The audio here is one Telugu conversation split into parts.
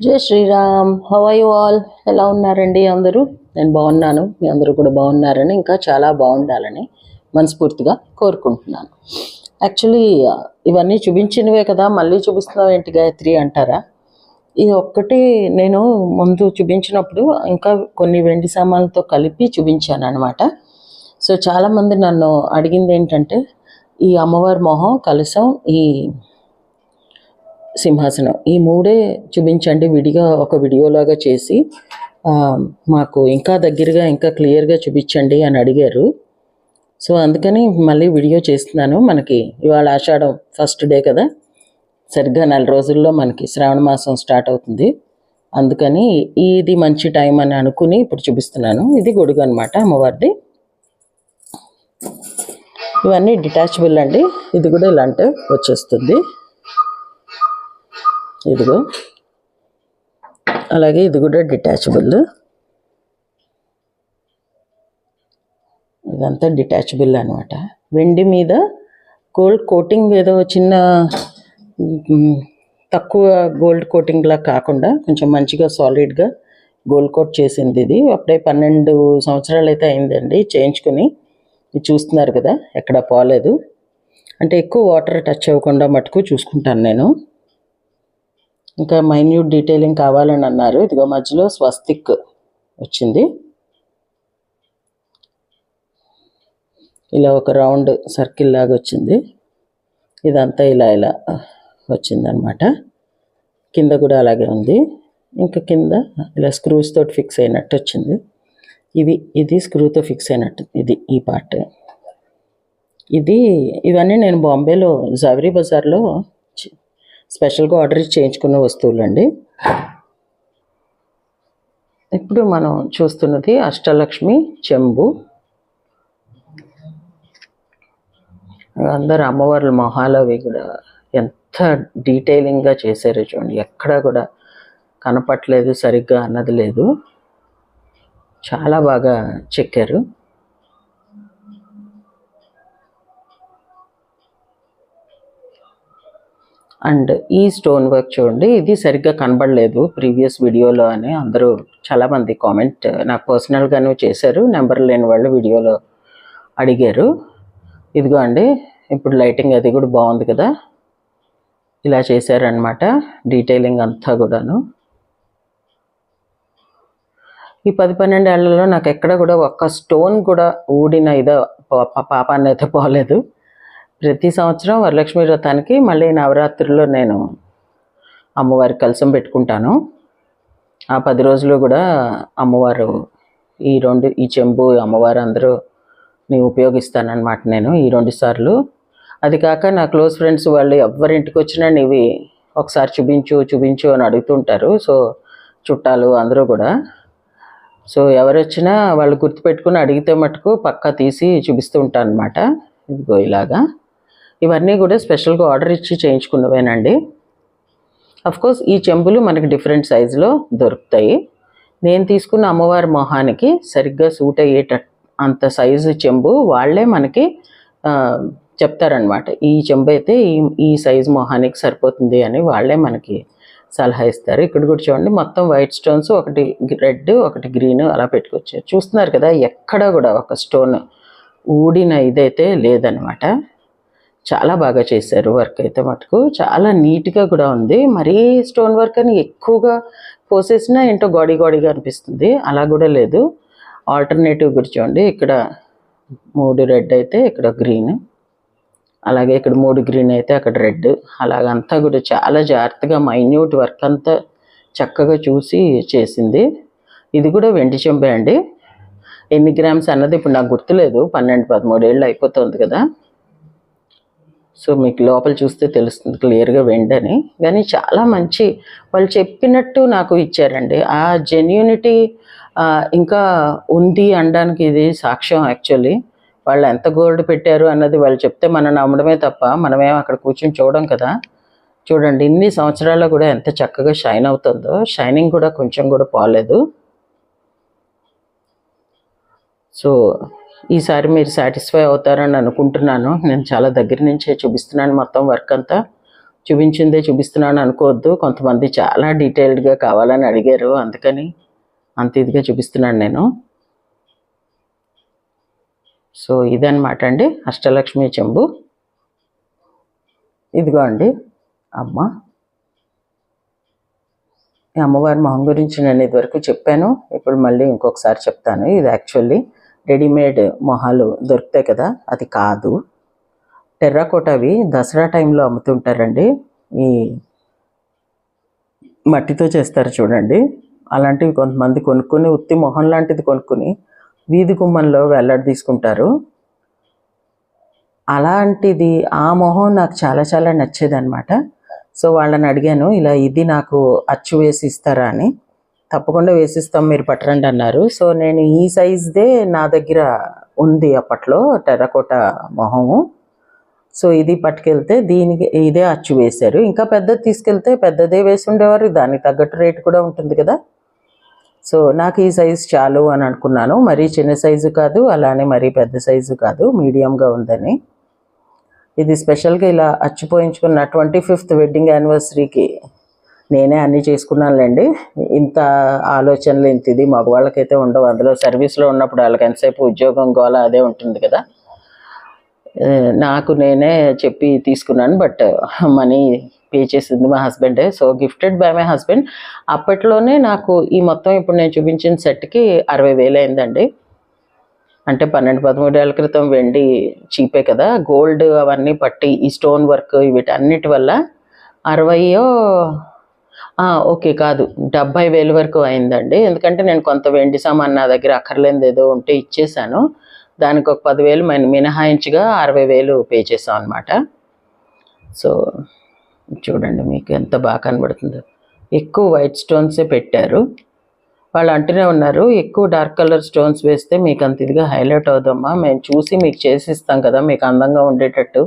జై శ్రీరామ్. హవాయు ఆల్ ఎలా ఉన్నారండి అందరూ? నేను బాగున్నాను. మీ అందరూ కూడా బాగున్నారని ఇంకా చాలా బాగుండాలని మనస్ఫూర్తిగా కోరుకుంటున్నాను. యాక్చువల్లీ ఇవన్నీ చూపించినవే కదా మళ్ళీ చూపిస్తున్నావు ఏంటి గాయత్రి అంటారా? ఇది ఒక్కటి నేను ముందు చూపించినప్పుడు ఇంకా కొన్ని వెండి సామాన్లతో కలిపి చూపించాను అనమాట సో చాలామంది నన్ను అడిగింది ఏంటంటే ఈ అమ్మవారి మొహం కలసం ఈ సింహాసనం. ఈ మూడే చూపించండి విడిగా ఒక వీడియోలాగా చేసి మాకు ఇంకా దగ్గరగా ఇంకా క్లియర్గా చూపించండి అని అడిగారు. సో అందుకని మళ్ళీ వీడియో చేస్తున్నాను. మనకి ఇవాళ ఆషాఢం ఫస్ట్ డే కదా. సరిగ్గా నెల రోజుల్లో మనకి శ్రావణ మాసం స్టార్ట్ అవుతుంది. అందుకని ఇది మంచి టైం అని అనుకుని ఇప్పుడు చూపిస్తున్నాను. ఇది గొడుగు అనమాట అమ్మవారిది. ఇవన్నీ డిటాచబుల్ అండి. ఇది కూడా ఇలాంటి వచ్చేస్తుంది. ఇదిగో. అలాగే ఇది కూడా డిటాచబుల్ ఇదంతా డిటాచబుల్ అనమాట వెండి మీద గోల్డ్ కోటింగ్ ఏదో చిన్న తక్కువ గోల్డ్ కోటింగ్లా కాకుండా కొంచెం మంచిగా సాలిడ్గా గోల్డ్ కోట్ చేసింది ఇది. అప్పుడే పన్నెండు సంవత్సరాలు అయితే అయిందండి చేయించుకుని. ఇది చూస్తున్నారు కదా ఎక్కడ పోలేదు. అంటే ఎక్కువ వాటర్ టచ్ అవ్వకుండా మటుకు చూసుకుంటాను నేను. ఇంకా మైన్యూట్ డీటెయిలింగ్ కావాలని అన్నారు. ఇదిగో మధ్యలో స్వస్తిక్ వచ్చింది. ఇలా ఒక రౌండ్ సర్కిల్ లాగా వచ్చింది. ఇదంతా ఇలా ఇలా వచ్చిందనమాట కింద కూడా అలాగే ఉంది. ఇంకా కింద ఇలా స్క్రూస్ తోటి ఫిక్స్ అయినట్టు వచ్చింది. ఇది ఇది స్క్రూతో ఫిక్స్ అయినట్టు ఇది ఈ పార్ట్ ఇది ఇవన్నీ నేను బాంబేలో జవరీ బజార్లో స్పెషల్గా ఆర్డర్ ఇచ్చి చేయించుకున్న వస్తువులు అండి ఇప్పుడు మనం చూస్తున్నది అష్టలక్ష్మి చెంబు. అందరు అమ్మవార్ల మొహాలు అవి కూడా ఎంత డీటెయిలింగ్గా చేశారో చూడండి. ఎక్కడా కూడా కనపట్లేదు సరిగ్గా అన్నది లేదు. చాలా బాగా చెక్కారు. అండ్ ఈ స్టోన్ వర్క్ చూడండి ఇది సరిగ్గా కనబడలేదు ప్రీవియస్ వీడియోలో అని అందరూ చాలామంది కామెంట్ నాకు పర్సనల్గాను చేశారు నెంబర్ లేని వాళ్ళు వీడియోలో అడిగారు. ఇదిగో అండి ఇప్పుడు లైటింగ్ అది కూడా బాగుంది కదా? ఇలా చేశారనమాట డీటెయిలింగ్ అంతా కూడాను. ఈ పది పన్నెండు ఏళ్ళలో నాకు ఎక్కడ కూడా ఒక్క స్టోన్ కూడా ఊడిన ఇదో పా- పా- పాపాన్ని అయితే పోలేదు. ప్రతి సంవత్సరం వరలక్ష్మి వ్రతానికి మళ్ళీ నవరాత్రుల్లో నేను అమ్మవారి కలసం పెట్టుకుంటాను. ఆ పది రోజులు కూడా అమ్మవారు ఈ రెండు ఈ చెంబు అమ్మవారు అందరూ నేను ఉపయోగిస్తానన్నమాట నేను ఈ రెండు సార్లు. అది కాక నా క్లోజ్ ఫ్రెండ్స్ వాళ్ళు ఎవరింటికి వచ్చినా ఇవి ఒకసారి చూపించు చూపించు అని అడుగుతుంటారు సో చుట్టాలు అందరూ కూడా. సో ఎవరు వచ్చినా వాళ్ళు గుర్తుపెట్టుకుని అడిగితే మటుకు పక్కా తీసి చూపిస్తూ ఉంటాను అనమాట ఇదిగో ఇలాగా. ఇవన్నీ కూడా స్పెషల్గా ఆర్డర్ ఇచ్చి చేయించుకున్నవేనండి. కోర్స్ ఈ చెంబులు మనకి డిఫరెంట్ సైజులో దొరుకుతాయి. నేను తీసుకున్న అమ్మవారి మొహానికి సరిగ్గా సూట్ అయ్యేటట్టు అంత సైజు చెంబు వాళ్ళే మనకి చెప్తారనమాట ఈ చెంబు అయితే ఈ ఈ సైజు మొహానికి సరిపోతుంది అని వాళ్ళే మనకి సలహా ఇస్తారు. ఇక్కడ కూడా చూడండి మొత్తం వైట్ స్టోన్స్ ఒకటి రెడ్ ఒకటి గ్రీన్ అలా పెట్టుకొచ్చారు. చూస్తున్నారు కదా ఎక్కడ కూడా ఒక స్టోన్ ఊడిన ఇదైతే లేదనమాట చాలా బాగా చేశారు వర్క్ అయితే మటుకు. చాలా నీట్గా కూడా ఉంది. మరీ స్టోన్ వర్క్ అని ఎక్కువగా పోసేసినా ఏంటో గోడి గోడిగా అనిపిస్తుంది. అలా కూడా లేదు. ఆల్టర్నేటివ్ కూడా చూడండి. ఇక్కడ మూడు రెడ్ అయితే ఇక్కడ గ్రీన్ అలాగే ఇక్కడ మూడు గ్రీన్ అయితే అక్కడ రెడ్ అలాగంతా కూడా చాలా జాగ్రత్తగా మైన్యూట్ వర్క్ అంతా చక్కగా చూసి చేసింది. ఇది కూడా వెండి చెంబే అండి. ఎన్ని గ్రామ్స్ అన్నది ఇప్పుడు నాకు గుర్తులేదు. పన్నెండు పదమూడేళ్ళు అయిపోతుంది కదా. సో మీకు లోపల చూస్తే తెలుస్తుంది క్లియర్గా వెండని కానీ చాలా మంచి వాళ్ళు చెప్పినట్టు నాకు ఇచ్చారండి. ఆ జెన్యూనిటీ ఇంకా ఉంది అనడానికి ఇది సాక్ష్యం యాక్చువల్లీ వాళ్ళు ఎంత గోల్డ్ పెట్టారు అన్నది వాళ్ళు చెప్తే మనం నమ్మడమే తప్ప మనమేం అక్కడ కూర్చొని చూడడం కదా. చూడండి ఇన్ని సంవత్సరాల్లో కూడా ఎంత చక్కగా షైన్ అవుతుందో. షైనింగ్ కూడా కొంచెం కూడా పోలేదు. సో ఈసారి మీరు సాటిస్ఫై అవుతారని అనుకుంటున్నాను. నేను చాలా దగ్గర నుంచే చూపిస్తున్నాను మొత్తం వర్క్ అంతా. చూపించిందే చూపిస్తున్నాను అనుకోవద్దు. కొంతమంది చాలా డీటెయిల్డ్గా కావాలని అడిగారు. అందుకని అంత ఇదిగా చూపిస్తున్నాను నేను. సో ఇదన్నమాట అండి. అష్టలక్ష్మి చెంబు. ఇదిగో అండి. అమ్మ. ఈ అమ్మవారి మొహం గురించి నేను ఇదివరకు చెప్పాను. ఇప్పుడు మళ్ళీ ఇంకొకసారి చెప్తాను. ఇది యాక్చువల్లీ రెడీమేడ్ మొహాలు దొరుకుతాయి కదా? అది కాదు. టెర్రాకోటవి దసరా టైంలో అమ్ముతుంటారండి. ఈ మట్టితో చేస్తారు చూడండి. అలాంటివి కొంతమంది కొనుక్కొని ఉత్తి మొహం లాంటిది కొనుక్కొని వీధి గుమ్మంలో వెల్లడి తీసుకుంటారు. అలాంటిది ఆ మొహం నాకు చాలా చాలా నచ్చేది అనమాట సో వాళ్ళని అడిగాను ఇలా ఇది నాకు అచ్చు వేసి ఇస్తారా? అని. తప్పకుండా వేసిస్తాం మీరు పట్టరండి అన్నారు. సో నేను ఈ సైజ్దే నా దగ్గర ఉంది అప్పట్లో టెర్రకోట మొహము. సో ఇది పట్టుకెళ్తే దీనికి ఇదే అచ్చు వేశారు. ఇంకా పెద్దది తీసుకెళ్తే పెద్దదే వేసి ఉండేవారు దానికి తగ్గట్టు రేట్ కూడా ఉంటుంది కదా. సో నాకు ఈ సైజు చాలు అని అనుకున్నాను. మరీ చిన్న సైజు కాదు అలానే మరీ పెద్ద సైజు కాదు మీడియంగా ఉందని. ఇది స్పెషల్గా ఇలా అచ్చు పోయించుకున్న ట్వంటీ ఫిఫ్త్ వెడ్డింగ్ యానివర్సరీకి నేనే అన్నీ చేసుకున్నానులేండి. ఇంత ఆలోచనలు ఇంత ఇది మగవాళ్ళకైతే ఉండవు. అందులో సర్వీస్లో ఉన్నప్పుడు వాళ్ళకి ఎంతసేపు ఉద్యోగం గోల అదే ఉంటుంది కదా. నాకు నేనే చెప్పి తీసుకున్నాను. బట్ మనీ పే చేసింది మా హస్బెండే. So gifted by my husband. అప్పట్లోనే నాకు ఈ మొత్తం ఇప్పుడు నేను చూపించిన సెట్కి అరవై వేలు అయిందండి. అంటే పన్నెండు పదమూడేళ్ళ క్రితం వెండి చీపే కదా. గోల్డ్ అవన్నీ పట్టి ఈ స్టోన్ వర్క్ వీటన్నిటి వల్ల అరవయో ఓకే కాదు. డెబ్బై వేలు వరకు అయిందండి. ఎందుకంటే నేను కొంత వెండి సామాన్ నా దగ్గర అక్కర్లేనిది ఏదో ఉంటే ఇచ్చేసాను. దానికి ఒక పదివేలు మన మినహాయించగా అరవై వేలు పే చేసాం అనమాట సో చూడండి మీకు ఎంత బాగా కనబడుతుందో. ఎక్కువ వైట్ స్టోన్సే పెట్టారు. వాళ్ళు అంటూనే ఉన్నారు ఎక్కువ డార్క్ కలర్ స్టోన్స్ వేస్తే మీకు అంత ఇదిగా హైలైట్ అవుదమ్మా. మేము చూసి మీకు చేసిస్తాం కదా మీకు అందంగా ఉండేటట్టు.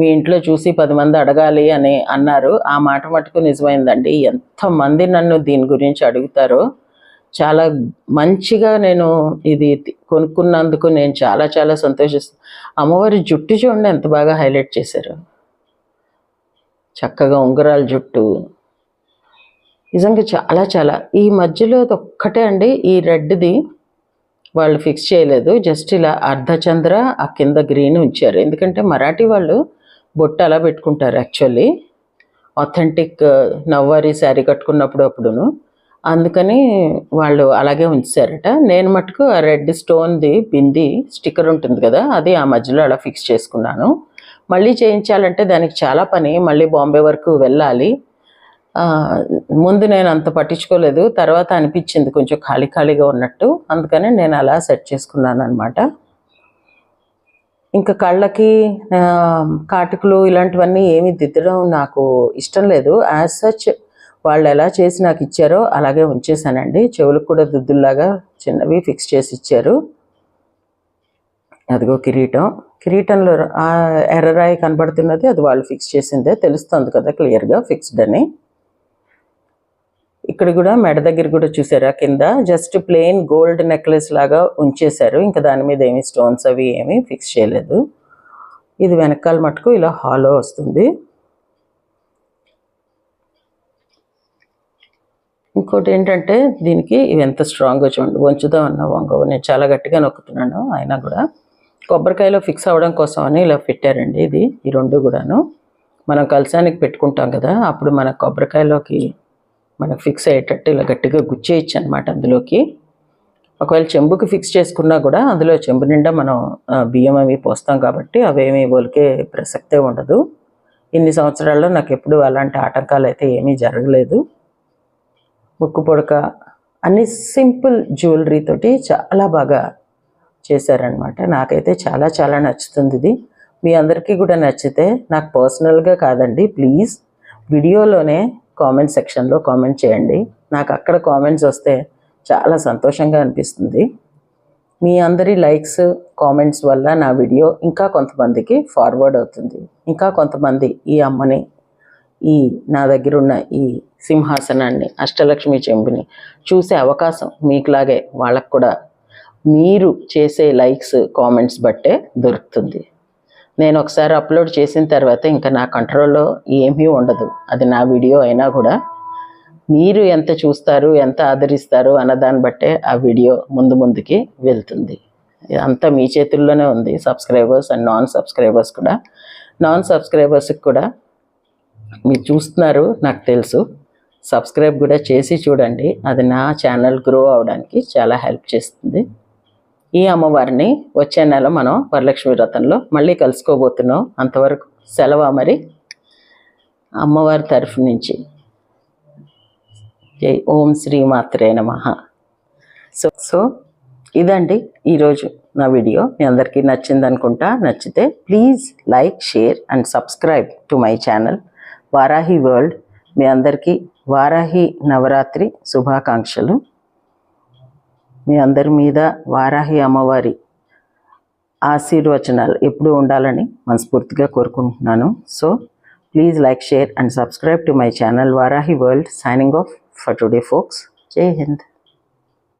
మీ ఇంట్లో చూసి పది మంది అడగాలి అని అన్నారు. ఆ మాట మటుకు నిజమైందండి. ఎంతమంది నన్ను దీని గురించి అడుగుతారో చాలా మంచిగా నేను ఇది కొనుక్కున్నందుకు నేను చాలా చాలా సంతోషిస్తాను అమ్మవారి జుట్టు చూడండి ఎంత బాగా హైలైట్ చేశారు. చక్కగా ఉంగరాల జుట్టు. నిజంగా చాలా చాలా. ఈ మధ్యలో ఒక్కటే అండి. ఈ రెడ్ది వాళ్ళు ఫిక్స్ చేయలేదు. జస్ట్ ఇలా అర్ధచంద్ర ఆ కింద గ్రీన్ ఉంచారు. ఎందుకంటే మరాఠీ వాళ్ళు బొట్టు అలా పెట్టుకుంటారు actually. Authentic uh, Nauvari sari కట్టుకున్నప్పుడు అప్పుడును. అందుకని వాళ్ళు అలాగే ఉంచారట నేను మటుకు ఆ రెడ్ స్టోన్ది బింది స్టిక్కర్ ఉంటుంది కదా అది ఆ మధ్యలో అలా ఫిక్స్ చేసుకున్నాను. మళ్ళీ చేయించాలంటే దానికి చాలా పని మళ్ళీ బాంబే వరకు వెళ్ళాలి. ముందు నేను అంత పట్టించుకోలేదు తర్వాత అనిపించింది కొంచెం ఖాళీ ఖాళీగా ఉన్నట్టు. అందుకని నేను అలా సెట్ చేసుకున్నాను అనమాట ఇంకా కళ్ళకి కాటుకులు ఇలాంటివన్నీ ఏమి దిద్దడం నాకు ఇష్టం లేదు. యాజ్ సచ్ వాళ్ళు ఎలా చేసి నాకు ఇచ్చారో అలాగే ఉంచేసానండి చెవులకు కూడా దుద్దుల్లాగా చిన్నవి ఫిక్స్ చేసి ఇచ్చారు. అదిగో కిరీటం. కిరీటంలో ఆ ఎర్రరాయి కనబడుతున్నది అది వాళ్ళు ఫిక్స్ చేసిందే. తెలుస్తుంది కదా క్లియర్గా ఫిక్స్డ్ అని. ఇక్కడ కూడా మెడ దగ్గర కూడా చూసారా? కింద జస్ట్ ప్లెయిన్ గోల్డ్ నెక్లెస్ లాగా ఉంచేశారు. ఇంకా దాని మీద ఏమి స్టోన్స్ అవి ఏమి ఫిక్స్ చేయలేదు. ఇది వెనకాల మటుకు ఇలా హాలో వస్తుంది. ఇంకోటి ఏంటంటే దీనికి ఇవి ఎంత స్ట్రాంగ్గా చూడండి. వంచుదాం అన్న వంగ. నేను చాలా గట్టిగా నొక్కుతున్నాను అయినా కూడా. కొబ్బరికాయలో ఫిక్స్ అవ్వడం కోసం అని ఇలా పెట్టారండి ఇది ఈ రెండు కూడాను. మనం కలసానికి పెట్టుకుంటాం కదా అప్పుడు మన కొబ్బరికాయలోకి మనకు ఫిక్స్ అయ్యేటట్టు ఇలా గట్టిగా గుచ్చేయచ్చు అనమాట అందులోకి. ఒకవేళ చెంబుకి ఫిక్స్ చేసుకున్నా కూడా అందులో చెంబు నిండా మనం బియ్యం అవి పోస్తాం కాబట్టి అవేమీ ఒలికే ప్రసక్తే ఉండదు. ఇన్ని సంవత్సరాల్లో నాకు ఎప్పుడు అలాంటి ఆటంకాలు అయితే ఏమీ జరగలేదు. ముక్కు పొడక అన్ని సింపుల్ జ్యువెలరీ తోటి చాలా బాగా చేశారనమాట నాకైతే చాలా చాలా నచ్చుతుంది ఇది. మీ అందరికీ కూడా నచ్చితే నాకు పర్సనల్గా కాదండి ప్లీజ్. వీడియోలోనే కామెంట్ సెక్షన్లో కామెంట్ చేయండి. నాకు అక్కడ కామెంట్స్ వస్తే చాలా సంతోషంగా అనిపిస్తుంది. మీ అందరి లైక్స్ కామెంట్స్ వల్ల నా వీడియో ఇంకా కొంతమందికి ఫార్వర్డ్ అవుతుంది. ఇంకా కొంతమంది ఈ అమ్మని ఈ నా దగ్గర ఉన్న ఈ సింహాసనాన్ని అష్టలక్ష్మి చెంబుని చూసే అవకాశం మీకులాగే వాళ్ళకు కూడా. మీరు చేసే లైక్స్ కామెంట్స్ బట్టే దొరుకుతుంది. నేను ఒకసారి అప్లోడ్ చేసిన తర్వాత ఇంకా నా కంట్రోల్లో ఏమీ ఉండదు. అది నా వీడియో అయినా కూడా. మీరు ఎంత చూస్తారు ఎంత ఆదరిస్తారు అన్న దాన్ని బట్టే ఆ వీడియో ముందు ముందుకి వెళ్తుంది. అంతా మీ చేతుల్లోనే ఉంది. సబ్స్క్రైబర్స్ అండ్ నాన్ సబ్స్క్రైబర్స్ కూడా. నాన్ సబ్స్క్రైబర్స్కి కూడా మీరు చూస్తున్నారు నాకు తెలుసు. సబ్స్క్రైబ్ కూడా చేసి చూడండి. అది నా ఛానల్ గ్రో అవడానికి చాలా హెల్ప్ చేస్తుంది. ఈ అమ్మవారిని వచ్చే నెల మనం వరలక్ష్మి వ్రతంలో మళ్ళీ కలుసుకోబోతున్నాం. అంతవరకు సెలవు మరి? అమ్మవారి తరఫు నుంచి. జై ఓం శ్రీ మాత్రే నమ. సో సో ఇదండి ఈరోజు నా వీడియో. మీ అందరికీ నచ్చింది అనుకుంటా నచ్చితే please like share and subscribe to my channel Varahi world. మీ అందరికీ వారాహి నవరాత్రి శుభాకాంక్షలు. మీ అందరి మీద వారాహి అమ్మవారి ఆశీర్వచనాలు ఎప్పుడూ ఉండాలని మనస్ఫూర్తిగా కోరుకుంటున్నాను. So please like share and subscribe to my channel Varahi world signing off for today folks Jai Hind